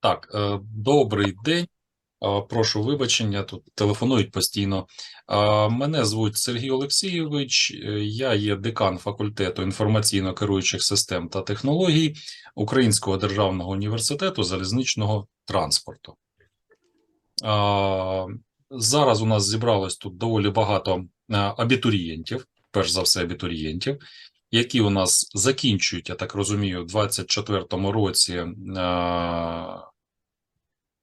Так, е, добрий день. Е, Прошу вибачення, тут телефонують постійно. Е, Мене звуть Сергій Олексійович. Я є декан факультету інформаційно-керуючих систем та технологій Українського державного університету залізничного транспорту. Зараз у нас зібралось тут доволі багато абітурієнтів, перш за все абітурієнтів, які у нас закінчують, я так розумію, у 24-му році е,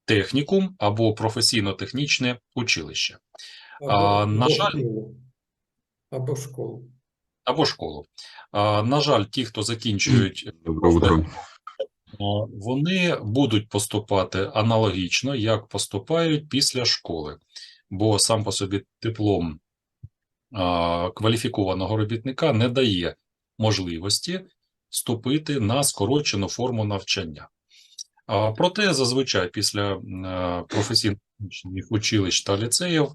технікум або професійно-технічне училище Або, А, на або жаль- школу. Або школу. або школу. А, На жаль, ті, хто закінчують, е, вони будуть поступати аналогічно, як поступають після школи, бо сам по собі диплом а, кваліфікованого робітника не дає можливості вступити на скорочену форму навчання. Проте зазвичай після е, професійних училищ та ліцеїв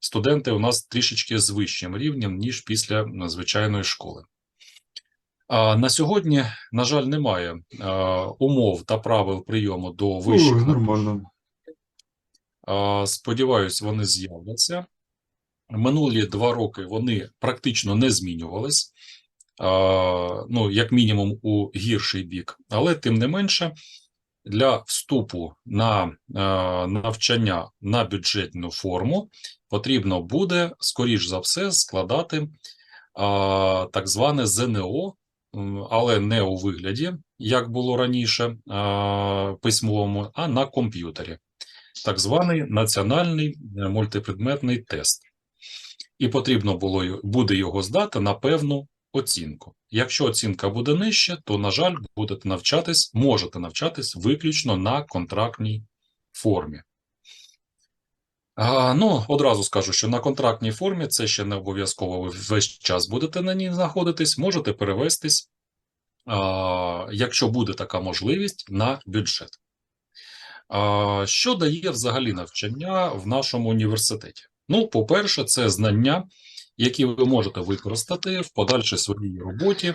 студенти у нас трішечки з вищим рівнем, ніж після звичайної школи. На сьогодні, на жаль, немає е, умов та правил прийому до вищих нормально. Сподіваюсь, вони з'являться. Минулі два роки вони практично не змінювались, ну, як мінімум, у гірший бік. Але тим не менше, для вступу на е, навчання на бюджетну форму потрібно буде, скоріш за все, складати так зване ЗНО, але не у вигляді, як було раніше, письмовому, а на комп'ютері так званий національний е, мультипредметний тест. І потрібно було буде його здати на певну оцінку. Якщо оцінка буде нижча, то, на жаль, будете навчатись, можете навчатись виключно на контрактній формі. А, ну, одразу скажу, що на контрактній формі це ще не обов'язково ви весь час будете на ній знаходитись, можете перевестись, а, якщо буде така можливість, на бюджет. А, Що дає взагалі навчання в нашому університеті? Ну, по-перше, це знання, які ви можете використати в подальшій своїй роботі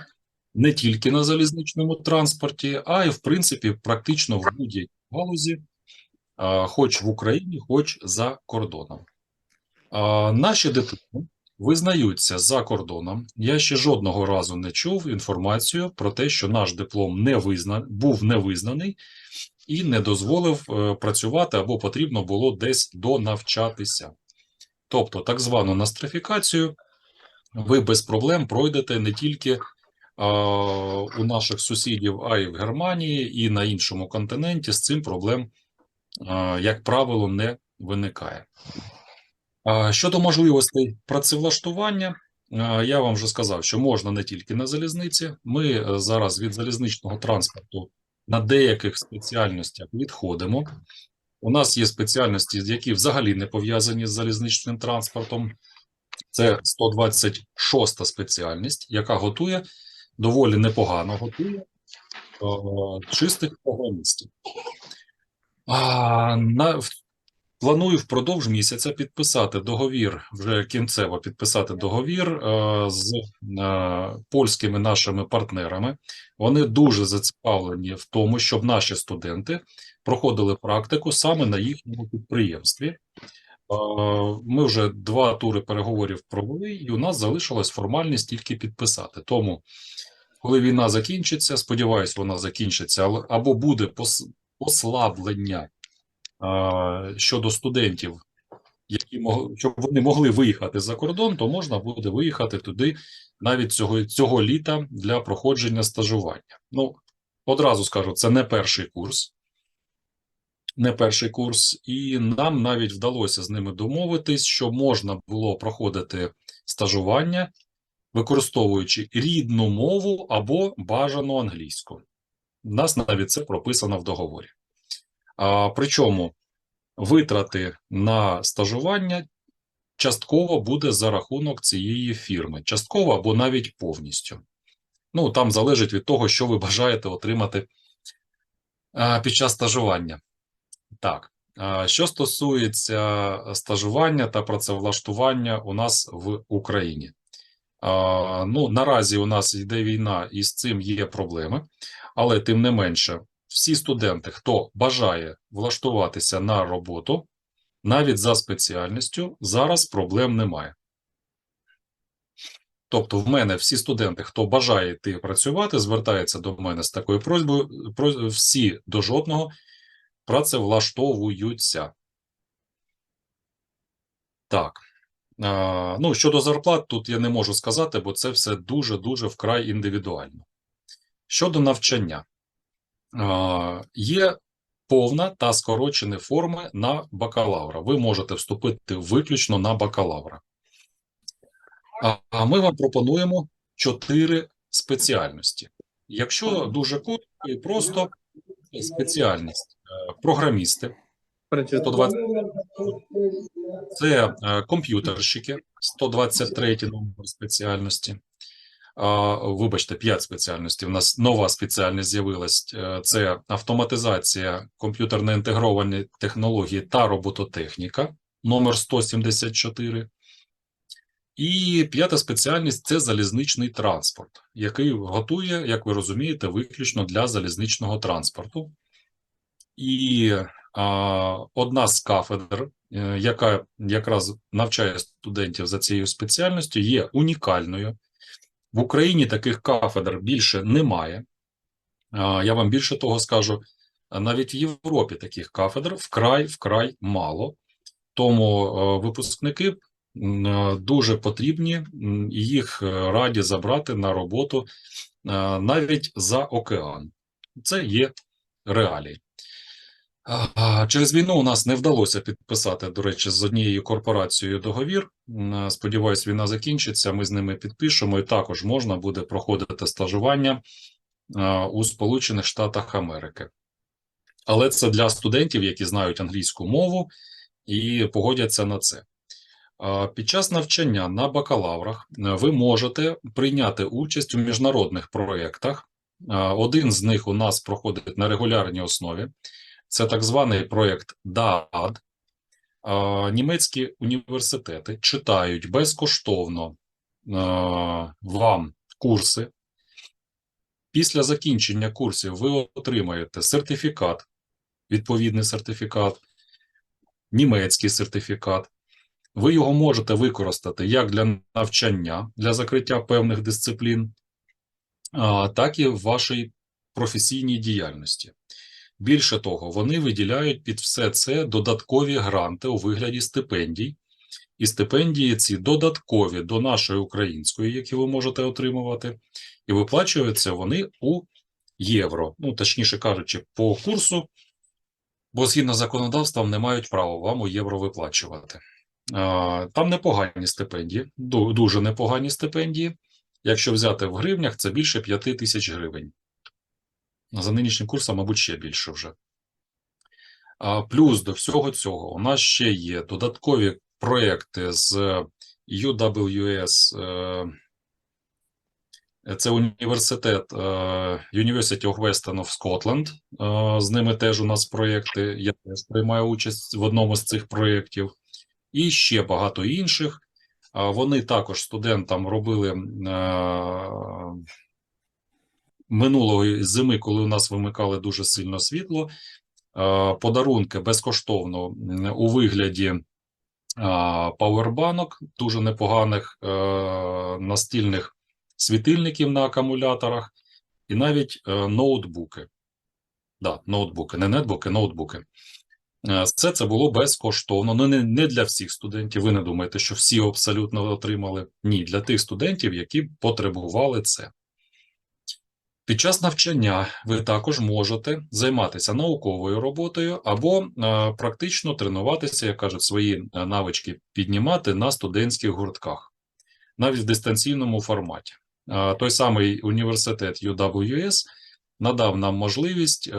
не тільки на залізничному транспорті, а й в принципі практично в будь-якій галузі, хоч в Україні, хоч за кордоном. Наші дипломи визнаються за кордоном. Я ще жодного разу не чув інформацію про те, що наш диплом не визна... був не визнаний і не дозволив е, працювати або потрібно було десь донавчатися. Тобто, так звану нострифікацію ви без проблем пройдете не тільки у наших сусідів, а й в Германії, і на іншому континенті з цим проблем, як правило, не виникає. Щодо можливостей працевлаштування, я вам вже сказав, що можна не тільки на залізниці. Ми е, зараз від залізничного транспорту на деяких спеціальностях відходимо. У нас є спеціальності, які взагалі не пов'язані з залізничним транспортом. Це 126 спеціальність, яка готує доволі непогано готує е, чистих програмістів. Планую впродовж місяця підписати договір, вже кінцево підписати договір е, з е, польськими нашими партнерами. Вони дуже зацікавлені в тому, щоб наші студенти проходили практику саме на їхньому підприємстві. Ми вже два тури переговорів провели, і у нас залишилась формальність тільки підписати. Тому, коли війна закінчиться, сподіваюся, вона закінчиться, або буде послаблення щодо студентів, які мог, щоб вони могли виїхати за кордон, то можна буде виїхати туди навіть цього, цього літа для проходження стажування. Ну, одразу скажу, це не перший курс. Не перший курс, і нам навіть вдалося з ними домовитись, що можна було проходити стажування, використовуючи рідну мову або бажану англійську. У нас навіть це прописано в договорі. А, причому витрати на стажування частково буде за рахунок цієї фірми, частково або навіть повністю. Ну, там залежить від того, що ви бажаєте отримати під час стажування. Так, що стосується стажування та працевлаштування у нас в Україні. Ну, наразі у нас йде війна, і з цим є проблеми, але тим не менше, всі студенти, хто бажає влаштуватися на роботу, навіть за спеціальністю, зараз проблем немає. Тобто, в мене всі студенти, хто бажає йти працювати, звертаються до мене з такою просьбою. Всі до жодного працевлаштовуються. Так. Ну, щодо зарплат, тут я не можу сказати, бо це все дуже-дуже вкрай індивідуально. Щодо навчання, є повна та скорочені форми на бакалавра. Ви можете вступити виключно на бакалавра. А, ми вам пропонуємо чотири спеціальності. Якщо дуже коротко і просто спеціальність програмісти, 120 це е, комп'ютерщики, 123 номер спеціальності. Вибачте, 5 спеціальностей. У нас нова спеціальність з'явилась. Е, Це автоматизація, комп'ютерно інтегровані технології та робототехніка, номер 174. І п'ята спеціальність це залізничний транспорт, який готує, як ви розумієте, виключно для залізничного транспорту. І а, одна з кафедр, е, яка якраз навчає студентів за цією спеціальністю, є унікальною. В Україні таких кафедр більше немає. А, Я вам більше того скажу, навіть в Європі таких кафедр вкрай вкрай мало. Тому е, випускники е, дуже потрібні, їх раді забрати на роботу навіть за океан. Це є реалії. Через війну у нас не вдалося підписати, до речі, з однією корпорацією договір. Сподіваюсь, війна закінчиться. Ми з ними підпишемо, і також можна буде проходити стажування у Сполучених Штатах Америки. Але це для студентів, які знають англійську мову і погодяться на це. Під час навчання на бакалаврах е, ви можете прийняти участь у міжнародних проєктах. Один з них у нас проходить на регулярній основі. Це так званий проєкт. А, Німецькі університети читають безкоштовно вам курси. Після закінчення курсів ви отримаєте сертифікат, відповідний сертифікат, німецький сертифікат. Ви його можете використати як для навчання, для закриття певних дисциплін, так і в вашій професійній діяльності. Більше того, вони виділяють під все це додаткові гранти у вигляді стипендій. І стипендії ці додаткові до нашої української, які ви можете отримувати, і виплачуються вони у євро. Ну, точніше кажучи, по курсу, бо згідно з законодавством не мають права вам у євро виплачувати. Там непогані стипендії, дуже непогані стипендії. Якщо взяти в гривнях, це більше 5 тисяч гривень. За нинішнім курсом, мабуть, ще більше вже. А, Плюс до всього цього у нас ще є додаткові проекти з UWS. е, Це університет е, University of Western of Scotland. е, З ними теж у нас проєкти. Я теж приймаю участь в одному з цих проєктів. І ще багато інших. Вони також студентам робили минулої зими, коли у нас вимикали дуже сильно світло, е, подарунки безкоштовно у вигляді е, павербанок, дуже непоганих е, настільних світильників на акумуляторах, і навіть ноутбуки. Да, ноутбуки, не нетбуки, ноутбуки. Все це було безкоштовно. Ну, не, не для всіх студентів. Ви не думаєте, що всі абсолютно отримали. Ні, для тих студентів, які потребували це. Під час навчання ви також можете займатися науковою роботою або е, практично тренуватися, як кажуть, свої е, навички піднімати на студентських гуртках, навіть в дистанційному форматі. Е, той самий університет UWS надав нам можливість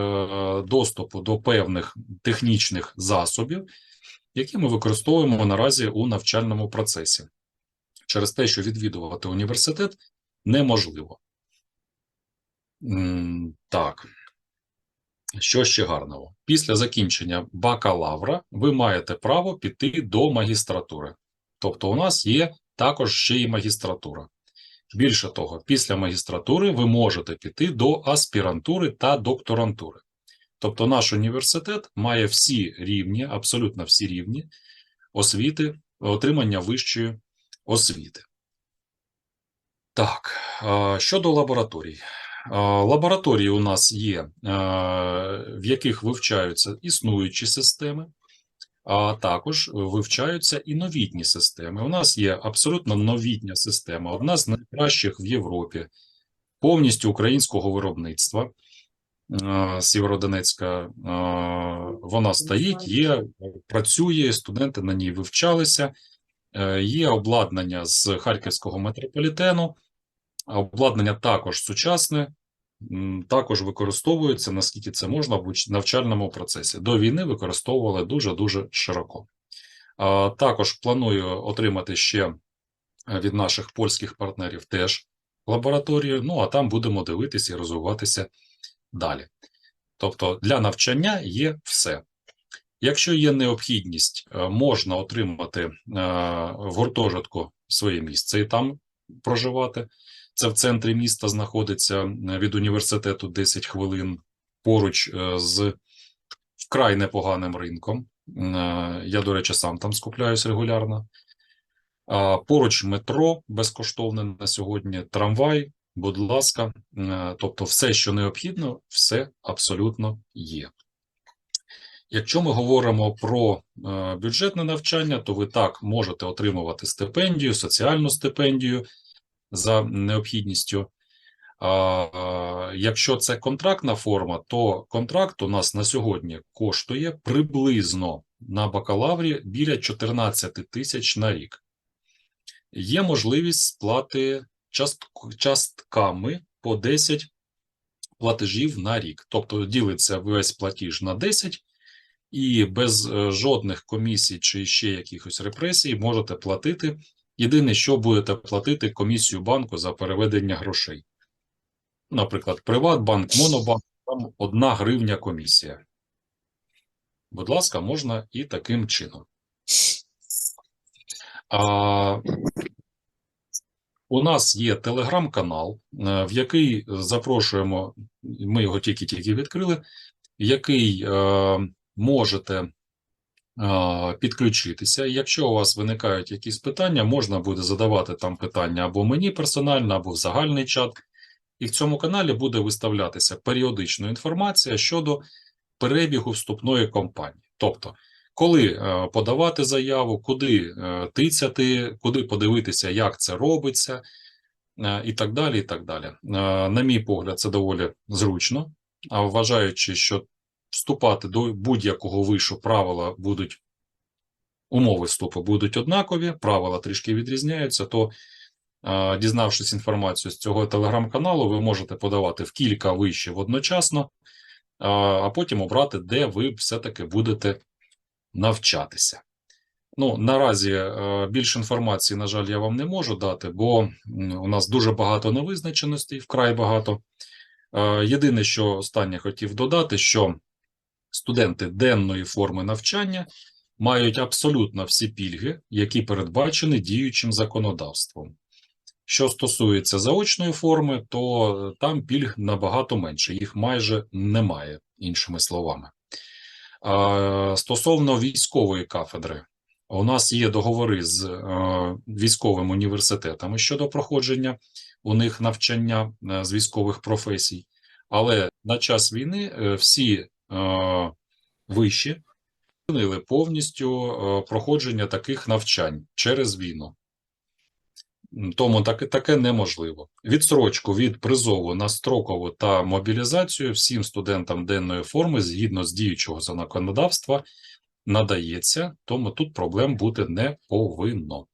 доступу до певних технічних засобів, які ми використовуємо наразі у навчальному процесі, через те, що відвідувати університет неможливо. Так. Що ще гарного? Після закінчення бакалавра ви маєте право піти до магістратури. Тобто, у нас є також ще й магістратура. Більше того, після магістратури ви можете піти до аспірантури та докторантури. Тобто наш університет має всі рівні, абсолютно всі рівні освіти, отримання вищої освіти. Так, щодо лабораторій. Лабораторії у нас є, е, в яких вивчаються існуючі системи, а також вивчаються і новітні системи. У нас є абсолютно новітня система, одна з найкращих в Європі, повністю українського виробництва. Е, Сєвєродонецька, е, вона стоїть, є, працює, студенти на ній вивчалися. Є обладнання з Харківського метрополітену. Обладнання також сучасне, також використовується, наскільки це можна, в навчальному процесі. До війни використовували дуже-дуже широко. Також планую отримати ще е, від наших польських партнерів теж лабораторію, ну а там будемо дивитися і розвиватися далі. Тобто для навчання є все. Якщо є необхідність, е, можна отримати е, в гуртожитку своє місце і там проживати. Це в центрі міста знаходиться е, від університету 10 хвилин поруч е, з вкрай непоганим ринком. Е, Я, до речі, сам там скупляюсь регулярно. Поруч метро безкоштовне на сьогодні, трамвай, будь ласка, тобто все, що необхідно, все абсолютно є. Якщо ми говоримо про бюджетне навчання, то ви так можете отримувати стипендію, соціальну стипендію за необхідністю. А, якщо це контрактна форма, то контракт у нас на сьогодні коштує приблизно на бакалаврі біля 14 тисяч на рік. Є можливість сплати частк- частками по 10 платежів на рік. Тобто ділиться весь платіж на 10, і без е, жодних комісій чи ще якихось репресій можете платити. Єдине, що будете платити комісію банку за переведення грошей. Наприклад, Приватбанк, Монобанк, там одна гривня комісія. Будь ласка, можна і таким чином. А, у нас є телеграм-канал, е, в який запрошуємо, ми його тільки-тільки відкрили, в який е, можете підключитися. І Якщо у вас виникають якісь питання, можна буде задавати там питання або мені персонально, або в загальний чат. І в цьому каналі буде виставлятися періодична інформація щодо перебігу вступної кампанії. Тобто, коли е, подавати заяву, куди е, тицяти, куди подивитися, як це робиться, е, і так далі. і так далі. На мій погляд, це доволі зручно, а вважаючи, що вступати до будь-якого вишу правила будуть, умови вступу будуть однакові, правила трішки відрізняються, то Дізнавшись інформацію з цього телеграм-каналу, ви можете подавати в кілька вишів одночасно, а потім обрати, де ви все-таки будете навчатися. Ну, наразі е, більше інформації, на жаль, я вам не можу дати, бо у нас дуже багато невизначеностей, вкрай багато. Е, Єдине, що останнє хотів додати, що студенти денної форми навчання мають абсолютно всі пільги, які передбачені діючим законодавством. Що стосується заочної форми, то там пільг набагато менше, їх майже немає, іншими словами. Стосовно військової кафедри, у нас є договори з е, військовими університетами щодо проходження у них навчання е, з військових професій, але на час війни е, всі е, зупинили повністю е, проходження таких навчань через війну. Тому таке, таке неможливо. Відстрочку від призову на строкову та мобілізацію всім студентам денної форми згідно з діючого законодавства надається, тому тут проблем бути не повинно.